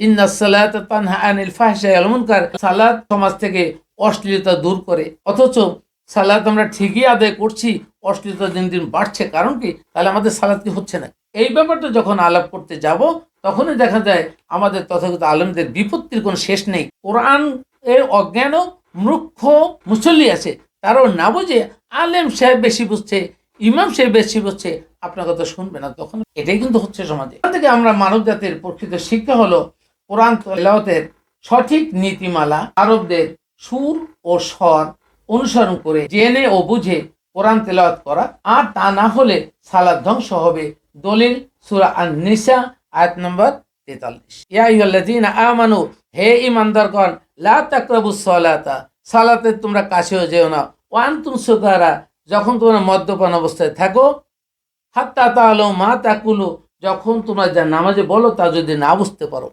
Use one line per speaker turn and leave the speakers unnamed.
ইন্না সালাত তানহা আনিল ফাহশা ওয়াল মুনকার সালাত সমাজ থেকে অশ্লীলতা দূর করে। অথচ সালাত আমরা ঠিকই আদায় করছি, অশ্লীলতা দিন দিন বাড়ছে। কারণ কি? তাহলে আমাদের সালাত কি হচ্ছে না? এই ব্যাপারটা যখন আলাপ করতে যাব, তখনই দেখা যায় আমাদের তথাগত আলমদের বিপত্তির কোনো শেষ নেই। কোরআন এর অজ্ঞান মূর্খ মুসল্লি আছে। তারাও না বুঝে আলেম সাহেব বেশি বুঝছে, ইমাম সাহেব বেশি বুঝছে। আপনার কথা শুনবে না। তখন এটাই কিন্তু হচ্ছে সমাজে। থেকে আমরা মানব জাতির প্রকৃত শিক্ষা হলো কোরআন তেলাওয়াতের সঠিক নীতিমালা আরবদের সুর ও স্বর অনুসরণ করে জেনে ও বুঝে কোরআন তেলাওয়াত করা। আর তা না হলে সালাদ ধ্বংস হবে। দলিল সুরা আন নিসা আয়াত নম্বর তেতাল্লিশ। ইয়া আইয়ুহাল্লাযীনা আমানু, হে ঈমানদারগণ, লা তাকরাবুস সালাতা। সালাতে তোমরা কাছেও যেও না। ওয়ান তুম সুকারা যখন তোমরা মদ্যপান অবস্থায় থাকো। হাত্তা তাহলো মা তাকুলু, যখন তোমরা যা নামাজে বলো তা যদি না বুঝতে পারো।